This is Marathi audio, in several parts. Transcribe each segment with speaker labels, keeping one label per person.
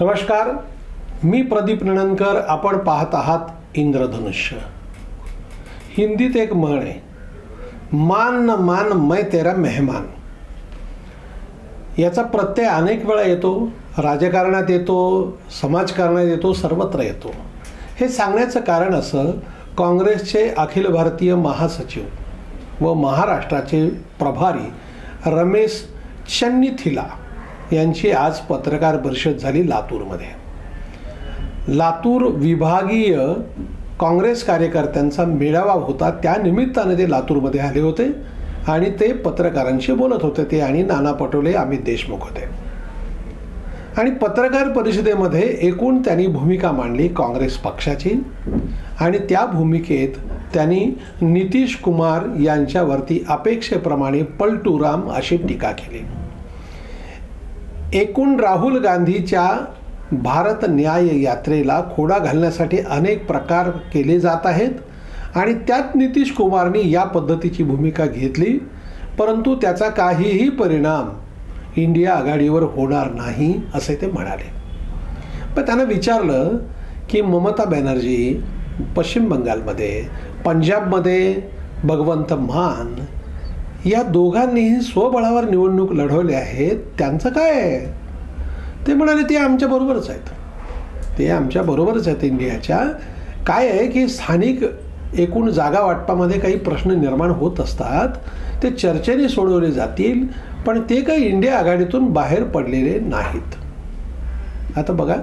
Speaker 1: नमस्कार मी प्रदीप निणनकर आपण पाहत आहात इंद्रधनुष्य. हिंदीत एक म्हण आहे मान न मान मै तेरा मेहमान. याचा प्रत्यय अनेक वेळा येतो राजकारणात येतो समाजकारणात येतो सर्वत्र येतो. हे सांगण्याचं कारण असं काँग्रेसचे अखिल भारतीय महासचिव व महाराष्ट्राचे प्रभारी रमेश चन्नीथिला यांची आज पत्रकार परिषद झाली लातूरमध्ये. लातूर विभागीय काँग्रेस कार्यकर्त्यांचा मेळावा होता. त्यानिमित्ताने ते लातूरमध्ये आले होते आणि ते पत्रकारांशी बोलत होते. ते आणि नाना पटोले अमित देशमुख होते. आणि पत्रकार परिषदेमध्ये एकूण त्यांनी भूमिका मांडली काँग्रेस पक्षाची आणि त्या भूमिकेत त्यांनी नितीश कुमार यांच्यावरती अपेक्षेप्रमाणे पलटूराम अशी टीका केली. एकूण राहुल गांधीच्या भारत न्याय यात्रेला खोडा घालण्यासाठी अनेक प्रकार केले जात आहेत आणि त्यात नितीश कुमारनी या पद्धतीची भूमिका घेतली परंतु त्याचा काहीही परिणाम इंडिया आघाडीवर होणार नाही असे ते म्हणाले. पण त्यांना विचारलं की ममता बॅनर्जी पश्चिम बंगालमध्ये पंजाबमध्ये भगवंत मान या दोघांनीही स्वबळावर निवडणूक लढवल्या आहेत त्यांचं काय आहे? ते म्हणाले ते आमच्या बरोबरच आहेत. ते आमच्या बरोबरच आहेत इंडियाच्या. काय आहे की स्थानिक एकूण जागा वाटपामध्ये काही प्रश्न निर्माण होत असतात ते चर्चेने सोडवले जातील पण ते काही इंडिया आघाडीतून बाहेर पडलेले नाहीत. आता बघा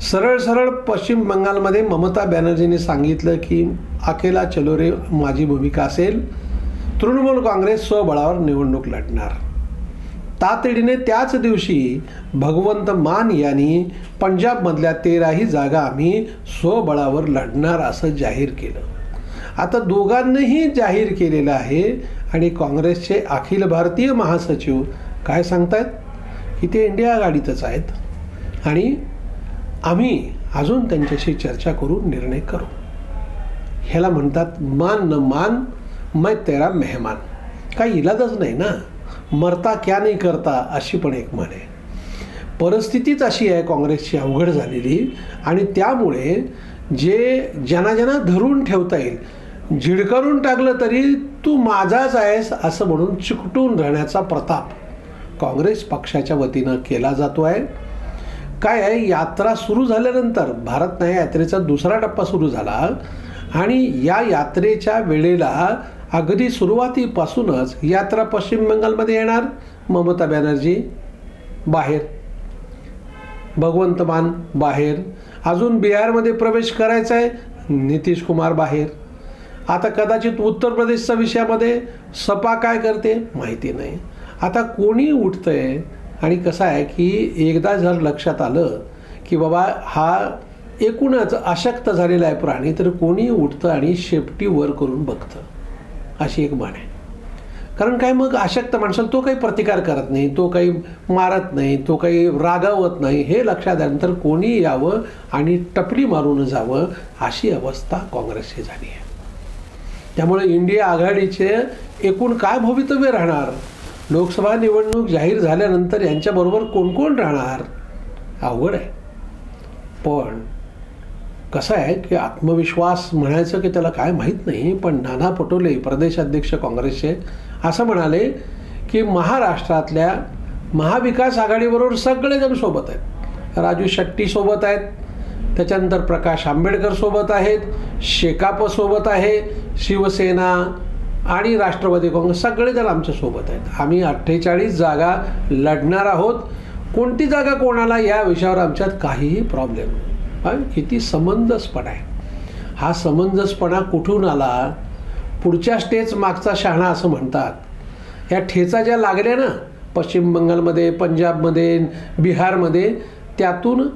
Speaker 1: सरळ सरळ पश्चिम बंगालमध्ये ममता बॅनर्जीने सांगितलं की अकेला चलो रे माझी भूमिका असेल तृणमूल काँग्रेस स्वबळावर निवडणूक लढणार. तातडीने त्याच दिवशी भगवंत मान यांनी पंजाबमधल्या तेराही जागा आम्ही स्वबळावर लढणार असं जाहीर केलं. आता दोघांनीही जाहीर केलेलं आहे आणि काँग्रेसचे अखिल भारतीय महासचिव काय सांगतायत? की ते इंडिया आघाडीतच आहेत. आणि आम्ही अजून त्यांच्याशी चर्चा करून निर्णय करू. ह्याला म्हणतात मान न मान मै तेरा मेहमान। काही इलाजच नाही ना? मरता क्या नाही करता? अशी पण एक म्हण आहे. परिस्थितीच अशी आहे काँग्रेसची अवघड झालेली. आणि त्यामुळे जे ज्यांना ज्यांना धरून ठेवता येईल झिडकारून टाकलं तरी तू माझाच आहेस असं म्हणून चिकटून राहण्याचा प्रताप काँग्रेस पक्षाच्या वतीनं केला जातो आहे. काय आहे? यात्रा सुरू झाल्यानंतर भारत न्याय यात्रेचा दुसरा टप्पा सुरू झाला. आणि या यात्रेच्या वेळेला अगदी सुरुवातीपासूनच यात्रा पश्चिम बंगालमध्ये येणार. ममता बॅनर्जी बाहेर. भगवंत मान बाहेर. अजून बिहारमध्ये प्रवेश करायचा आहे. नितीश कुमार बाहेर. आता कदाचित उत्तर प्रदेशच्या विषयामध्ये सपा काय करते? माहिती नाही. आता कोणी आहे आणि कसं आहे की एकदा जर लक्षात आलं की बाबा हा एकूणच अशक्त झालेला आहे प्राणी तर कोणी उठतं आणि शेपटी वर करून बघतं. अशी एक म्हण आहे. कारण काय मग अशक्त माणसाला तो काही प्रतिकार करत नाही तो काही मारत नाही तो काही रागावत नाही हे लक्षात आल्यानंतर कोणी यावं आणि टपली मारून जावं अशी अवस्था काँग्रेसची झाली आहे. त्यामुळे इंडिया आघाडीचे एकूण काय भवितव्य राहणार? लोकसभा निवडणूक जाहीर झाल्यानंतर यांच्याबरोबर कोण कोण राहणार? अवघड आहे. पण कसं आहे की आत्मविश्वास म्हणायचं की त्याला काय माहीत नाही पण नाना पटोले प्रदेशाध्यक्ष काँग्रेसचे असं म्हणाले की महाराष्ट्रातल्या महाविकास आघाडीबरोबर सगळेजण सोबत आहेत. राजू शेट्टी सोबत आहेत त्याच्यानंतर प्रकाश आंबेडकर सोबत आहेत शेकाप सोबत आहे शिवसेना आणि राष्ट्रवादी काँग्रेस सगळेजण आमच्यासोबत आहेत. आम्ही अठ्ठेचाळीस जागा लढणार आहोत. कोणती जागा कोणाला या विषयावर आमच्यात काहीही प्रॉब्लेम नाही किती समंजसपणा आहे. हा समंजसपणा कुठून आला? पुढच्या स्टेज मागचा शहाणा असं म्हणतात. या ठेचा ज्या लागल्या ना पश्चिम बंगालमध्ये पंजाबमध्ये बिहारमध्ये त्यातून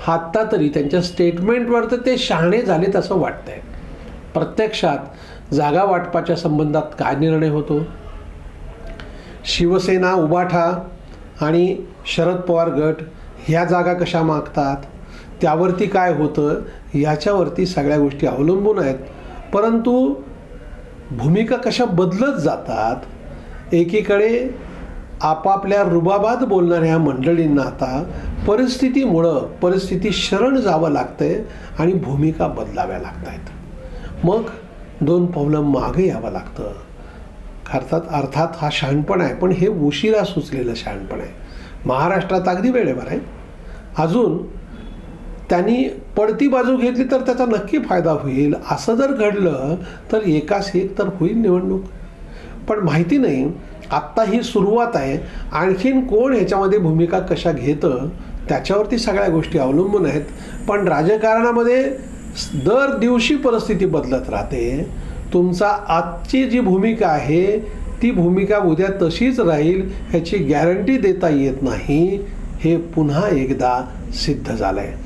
Speaker 1: हात्ता तरी त्यांच्या स्टेटमेंटवर तर ते शहाणे झालेत असं वाटतं आहे प्रत्यक्षात जागा वाटपाच्या संबंधात काय निर्णय होतो? शिवसेना उबाठा आणि शरद पवार गट ह्या जागा कशा मागतात? त्यावरती काय होतं याच्यावरती सगळ्या गोष्टी अवलंबून आहेत. परंतु भूमिका कशा बदलत जातात एकीकडे आपापल्या रुबाबात बोलणाऱ्या मंडळींना आता परिस्थितीमुळं परिस्थिती शरण जावं लागतंय आणि भूमिका बदलाव्या लागत आहेत मग दोन पावलं मागे यावं लागतं. अर्थात अर्थात हा शहाणपण आहे पण हे उशिरा सुचलेलं शहाणपण आहे. महाराष्ट्रात अगदी वेळेवर आहे. अजून त्यांनी पडती बाजू घेतली तर त्याचा नक्की फायदा होईल. असं जर घडलं तर एकास एक तर होईल निवडणूक. पण माहिती नाही आत्ता ही सुरुवात आहे. आणखीन कोण ह्याच्यामध्ये भूमिका कशा घेतं त्याच्यावरती सगळ्या गोष्टी अवलंबून आहेत. पण राजकारणामध्ये दर दिवशी परिस्थिती बदलत राहते. तुमचा आजची जी भूमिका आहे ती भूमिका उद्या तशीच राहील ह्याची गॅरंटी देता येत नाही. हे पुन्हा एकदा सिद्ध झालं आहे